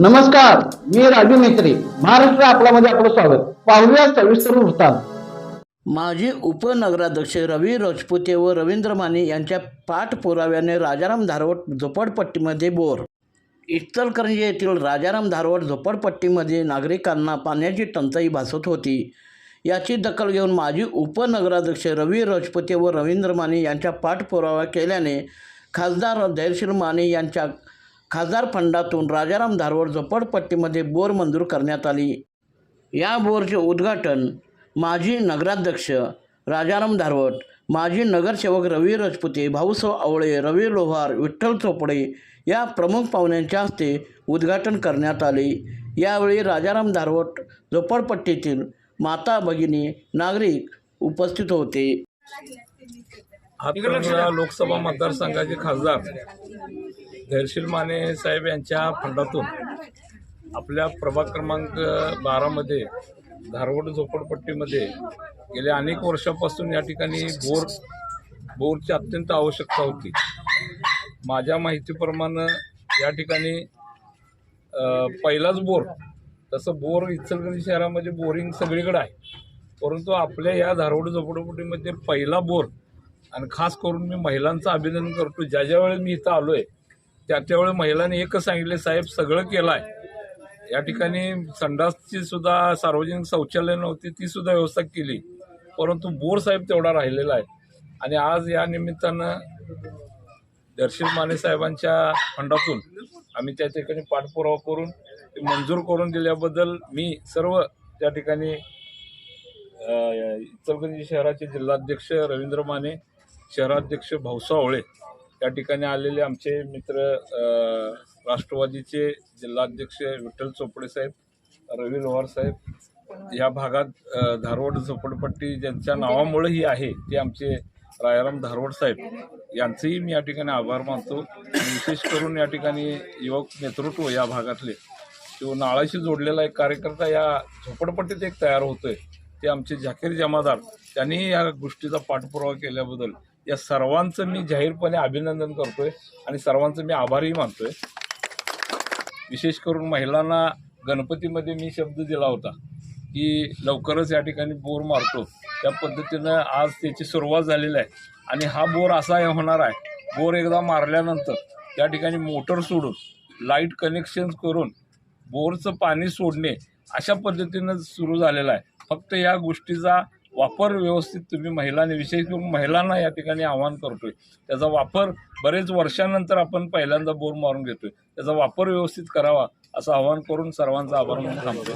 नमस्कार मी राजू मेत्री महाराष्ट्र आपल्यामध्ये आपलं स्वागत. पाहूया सविस्तर वृत्तांत. माजी उपनगराध्यक्ष रवी राजपुते व रवींद्र माने यांच्या पाठपुराव्याने राजाराम धारवट झोपडपट्टीमध्ये बोर. इचलकरंजी येथील राजाराम धारवट झोपडपट्टीमध्ये नागरिकांना पाण्याची टंचाई भासत होती. याची दखल घेऊन माजी उपनगराध्यक्ष रवी राजपुते व रवींद्र माने यांच्या पाठपुरावा केल्याने खासदार धैर्यशील माने यांच्या खासदार फंडातून राजाराम धारवड झोपडपट्टीमध्ये बोर मंजूर करण्यात आली. या बोरचे उद्घाटन माजी नगराध्यक्ष राजाराम धारवट माजी नगरसेवक रवी राजपुते भाऊसाव आवळे रवी लोहार विठ्ठल चोपडे या प्रमुख पाहुण्यांच्या हस्ते उद्घाटन करण्यात आले. यावेळी राजाराम धारवट झोपडपट्टीतील माता भगिनी नागरिक उपस्थित होते. हातकणंगले लोकसभा मतदारसंघाचे खासदार धैर्यशील माने साहेब यांच्या फंडातून आपल्या प्रभाग क्रमांक बारामध्ये धारवड झोपडपट्टीमध्ये गेल्या अनेक वर्षापासून या ठिकाणी बोर बोरची अत्यंत आवश्यकता होती. माझ्या माहितीप्रमाणे या ठिकाणी पहिलाच बोर तसं बोर इचलकरंजी शहरामध्ये बोरिंग सगळीकडे आहे. परंतु आपल्या या धारवड झोपडपट्टीमध्ये पहिला बोर आणि खास करून मी महिलांचं अभिनंदन करतो ज्या ज्या वेळेस मी इथं आलो आहे त्या त्यावेळी महिलांनी एकच सांगितले साहेब सगळं केलं आहे या ठिकाणी संडासची सुद्धा सार्वजनिक शौचालय नव्हती ती सुद्धा व्यवस्था केली. परंतु बोर साहेब तेवढा राहिलेला आहे. आणि आज या निमित्तानं दर्शन माने साहेबांच्या फंडातून आम्ही त्या ठिकाणी पाठपुरावा करून ते मंजूर करून दिल्याबद्दल मी सर्व त्या ठिकाणी इचलकरंजी शहराचे जिल्हाध्यक्ष रवींद्र माने शहराध्यक्ष भाऊसावळे त्या ठिकाणी आलेले आमचे मित्र राष्ट्रवादीचे जिल्हाध्यक्ष विठ्ठल चोपडे साहेब रवी लोहार साहेब या भागात धारवड झोपडपट्टी ज्यांच्या नावामुळे ही आहे ते आमचे रायाराम धारवड साहेब. यांचंही मी या ठिकाणी आभार मानतो. विशेष करून या ठिकाणी युवक नेतृत्व या भागातले तो नाळाशी जोडलेला एक कार्यकर्ता या झोपडपट्टीत एक तयार होतोय ते आमचे झाकीर जमादार त्यांनी या गोष्टीचा पाठपुरावा केल्याबद्दल या सर्वांचं मी जाहीरपणे अभिनंदन करतोय आणि सर्वांचं मी आभारही मानतोय. विशेष करून महिलांना गणपतीमध्ये मी शब्द दिला होता की लवकरच या ठिकाणी बोर मारतो. त्या पद्धतीनं आज त्याची सुरुवात झालेली आहे. आणि हा बोर असा हे होणार आहे. बोर एकदा मारल्यानंतर त्या ठिकाणी मोटर सोडून लाइट कनेक्शन करून बोरचं पाणी सोडणे अशा पद्धतीनं सुरू झालेलं आहे. फक्त या गोष्टीचा वापर व्यवस्थित तुम्ही महिलांनी विशेष करून महिलांना या ठिकाणी आव्हान करतोय. त्याचा वापर बरेच वर्षानंतर आपण पहिल्यांदा बोर मारून घेतोय. त्याचा वापर व्यवस्थित करावा असं आवाहन करून सर्वांचा आभार म्हणून थांबतो